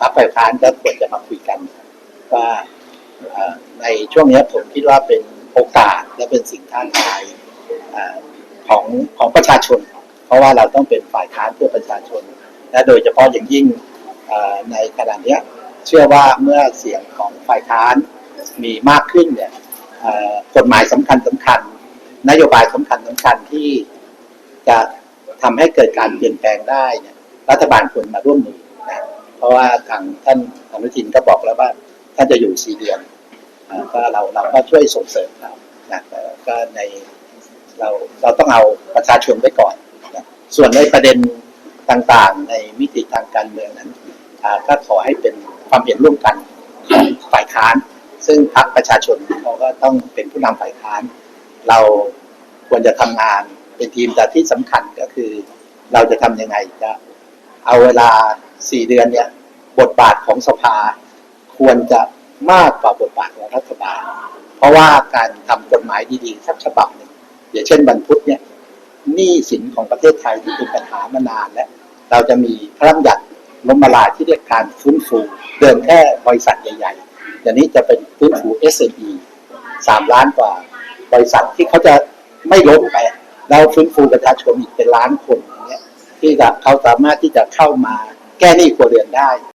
พรรคฝ่ายค้านก็ควรจะมาคุยกัน ว่าในช่วงนี้ผมคิดว่าเป็นโอกาสและเป็นสิ่งท้าทายของของประชาชน เพราะว่าเราต้องเป็นฝ่ายค้านเพื่อประชาชน และโดยเฉพาะอย่างยิ่งในขณะนี้เชื่อว่าเมื่อเสียงของฝ่ายค้านมีมากขึ้นเนี่ยกฎหมายสำคัญสำคัญ นโยบายสำคัญสำคัญที่จะทำให้เกิดการเปลี่ยนแปลงได้เนี่ยรัฐบาลควรมาร่วมมือ เพราะว่าทางท่านอนุทินก็บอกแล้วว่าท่านจะอยู่สี่เดือนก็เราเราก็ช่วยส่งเสริมเขานะก็ในเราเราต้องเอาประชาชนไว้ก่อนนะส่วนในประเด็นต่างๆ ในมิติทางการเมืองนั้นก็ขอให้เป็นความเห็นร่วมกันของฝ่ายค้าน ซึ่งพรรคประชาชนเขาก็ต้องเป็นผู้นำฝ่ายค้าน เราควรจะทำงานเป็นทีมแต่ที่สำคัญก็คือ เราจะทำยังไงจะเอาเวลา สี่เดือนเนี่ยบทบาทของสภาควรจะมากกว่าบทบาทของรัฐบาล เพราะว่าการทำกฎหมายดีๆสักฉบับหนึ่งอย่างเช่นบรรพุธเนี่ยหนี้สินของประเทศไทยที่เป็นปัญหามานานแล้วเราจะมีพระราชบัญญัติล้มละลายที่เรียกการฟื้นฟูเดิมแค่บริษัทใหญ่ๆเดี๋ยวนี้จะเป็นฟื้นฟู SME สามล้านกว่าบริษัทที่เขาจะไม่ล้มไปแล้วฟื้นฟูประชาชนอีกเป็นล้านคนอย่างเงี้ยที่จะเขาสามารถที่จะเข้ามา แก้หนี้ครัวเรือนได้